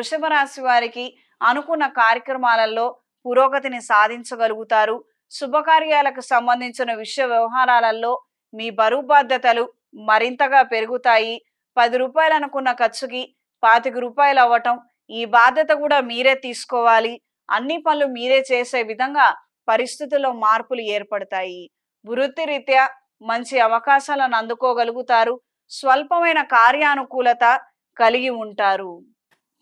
వృషభ రాశి వారికి అనుకున్న కార్యక్రమాలలో పురోగతిని సాధించగలుగుతారు. శుభకార్యాలకు సంబంధించిన విషయ వ్యవహారాలలో మీ బరువు బాధ్యతలు మరింతగా పెరుగుతాయి. పది రూపాయలు అనుకున్న ఖర్చుకి పాతిక రూపాయలు అవ్వటం ఈ బాధ్యత కూడా మీరే తీసుకోవాలి. అన్ని పనులు మీరే చేసే విధంగా పరిస్థితుల్లో మార్పులు ఏర్పడతాయి. వృత్తిరీత్యా మంచి అవకాశాలను అందుకోగలుగుతారు. స్వల్పమైన కార్యానుకూలత కలిగి ఉంటారు.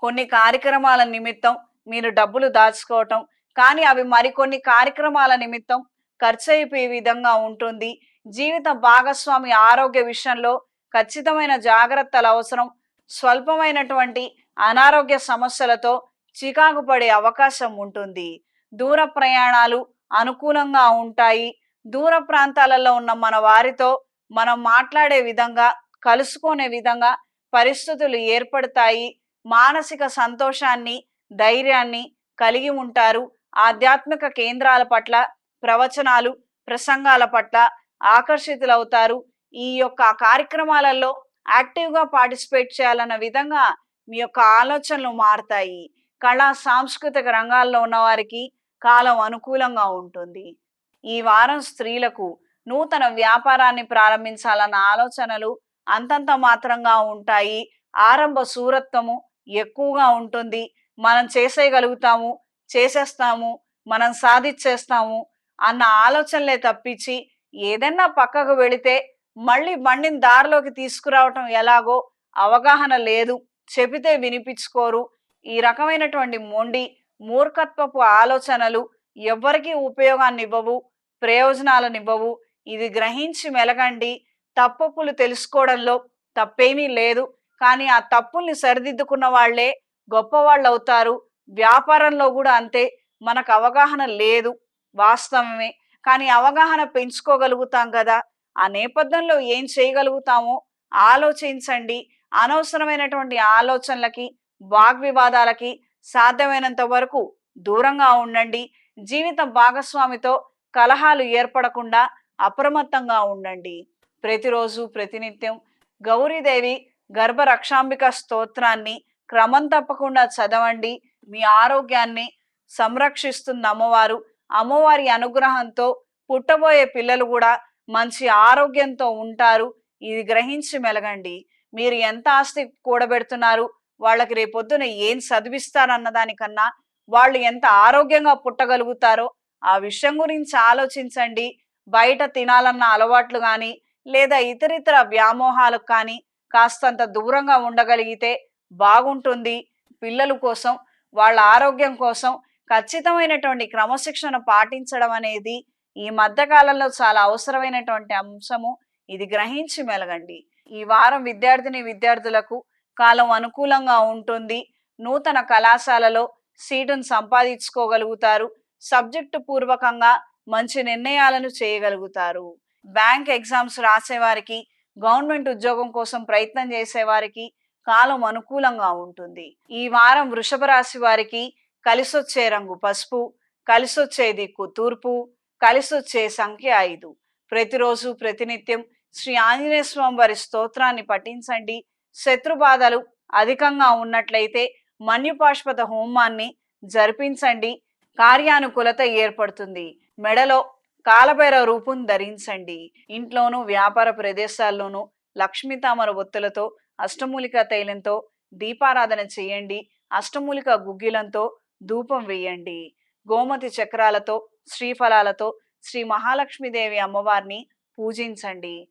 కొన్ని కార్యక్రమాల నిమిత్తం మీరు డబ్బులు దాచుకోవటం కానీ అవి మరికొన్ని కార్యక్రమాల నిమిత్తం ఖర్చు అయిపోయే విధంగా ఉంటుంది. జీవిత భాగస్వామి ఆరోగ్య విషయంలో ఖచ్చితమైన జాగ్రత్తలు అవసరం. స్వల్పమైనటువంటి అనారోగ్య సమస్యలతో చికాకు పడే అవకాశం ఉంటుంది. దూర ప్రయాణాలు అనుకూలంగా ఉంటాయి. దూర ప్రాంతాలలో ఉన్న మన వారితో మనం మాట్లాడే విధంగా కలుసుకునే విధంగా పరిస్థితులు ఏర్పడతాయి. మానసిక సంతోషాన్ని ధైర్యాన్ని కలిగి ఉంటారు. ఆధ్యాత్మిక కేంద్రాల పట్ల ప్రవచనాలు ప్రసంగాల పట్ల ఆకర్షితులవుతారు. ఈ యొక్క కార్యక్రమాలలో యాక్టివ్గా పార్టిసిపేట్ చేయాలన్న విధంగా మీ యొక్క ఆలోచనలు మారుతాయి. కళా సాంస్కృతిక రంగాల్లో ఉన్నవారికి కాలం అనుకూలంగా ఉంటుంది. ఈ వారం స్త్రీలకు నూతన వ్యాపారాన్ని ప్రారంభించాలన్న ఆలోచనలు అంతంత మాత్రంగా ఉంటాయి. ఆరంభ సూరత్వము ఎక్కువగా ఉంటుంది. మనం చేసేయగలుగుతాము చేసేస్తాము మనం సాధించేస్తాము అన్న ఆలోచనలే తప్పించి ఏదన్నా పక్కకు వెళితే మళ్ళీ బండిని దారిలోకి తీసుకురావటం ఎలాగో అవగాహన లేదు. చెబితే వినిపించుకోరు. ఈ రకమైనటువంటి మొండి మూర్ఖత్వపు ఆలోచనలు ఎవ్వరికీ ఉపయోగాన్ని ఇవ్వవు ప్రయోజనాలను ఇవ్వవు ఇది గ్రహించి మెలగండి. తప్పులు తెలుసుకోవడంలో తప్పేమీ లేదు. కానీ ఆ తప్పుల్ని సరిదిద్దుకున్న వాళ్ళే గొప్పవాళ్ళు అవుతారు వ్యాపారంలో కూడా అంతే. మనకు అవగాహన లేదు వాస్తవమే. కానీ అవగాహన పెంచుకోగలుగుతాం కదా. ఆ నేపథ్యంలో ఏం చేయగలుగుతామో ఆలోచించండి. అనవసరమైనటువంటి ఆలోచనలకి వాగ్వివాదాలకి సాధ్యమైనంత వరకు దూరంగా ఉండండి. జీవిత భాగస్వామితో కలహాలు ఏర్పడకుండా అప్రమత్తంగా ఉండండి. ప్రతిరోజు ప్రతినిత్యం గౌరీదేవి గర్భ రక్షాంబిక స్తోత్రాన్ని క్రమం తప్పకుండా చదవండి. మీ ఆరోగ్యాన్ని సంరక్షిస్తుంది అమ్మవారు. అమ్మవారి అనుగ్రహంతో పుట్టబోయే పిల్లలు కూడా మంచి ఆరోగ్యంతో ఉంటారు. ఇది గ్రహించి మెలగండి. మీరు ఎంత ఆస్తి కూడబెడుతున్నారు? వాళ్ళకి రేపొద్దున ఏం చదివిస్తారన్న దానికన్నా వాళ్ళు ఎంత ఆరోగ్యంగా పుట్టగలుగుతారో ఆ విషయం గురించి ఆలోచించండి. బయట తినాలన్న అలవాట్లు కానీ లేదా ఇతరితర వ్యామోహాలకు కానీ కాస్తంత దూరంగా ఉండగలిగితే బాగుంటుంది. పిల్లల కోసం వాళ్ళ ఆరోగ్యం కోసం ఖచ్చితమైనటువంటి క్రమశిక్షణ పాటించడం అనేది ఈ మధ్య కాలంలో చాలా అవసరమైనటువంటి అంశము. ఇది గ్రహించి మెలగండి. ఈ వారం విద్యార్థిని విద్యార్థులకు కాలం అనుకూలంగా ఉంటుంది. నూతన కళాశాలలో సీటును సంపాదించుకోగలుగుతారు. సబ్జెక్టు పూర్వకంగా మంచి నిర్ణయాలను చేయగలుగుతారు. బ్యాంక్ ఎగ్జామ్స్ రాసేవారికి గవర్నమెంట్ ఉద్యోగం కోసం ప్రయత్నం చేసేవారికి కాలం అనుకూలంగా ఉంటుంది. ఈ వారం వృషభ రాశి వారికి కలిసొచ్చే రంగు పసుపు కలిసొచ్చే దిక్కు తూర్పు కలిసొచ్చే సంఖ్య ఐదు. ప్రతిరోజు ప్రతినిత్యం శ్రీ ఆంజనేయ స్వామి వారి స్తోత్రాన్ని పఠించండి. శత్రు బాధలు అధికంగా ఉన్నట్లయితే మన్యుపాష్పత హోమాన్ని జరిపించండి. కార్యానుకూలత ఏర్పడుతుంది. మెడలో కాలభైరవ రూపం ధరించండి. ఇంట్లోనూ వ్యాపార ప్రదేశాల్లోనూ లక్ష్మీ తామర ఒత్తులతో అష్టమూలిక తైలంతో దీపారాధన చేయండి. అష్టమూలిక గుగ్గిలంతో ధూపం వేయండి. గోమతి చక్రాలతో శ్రీఫలాలతో శ్రీ మహాలక్ష్మీదేవి అమ్మవారిని పూజించండి.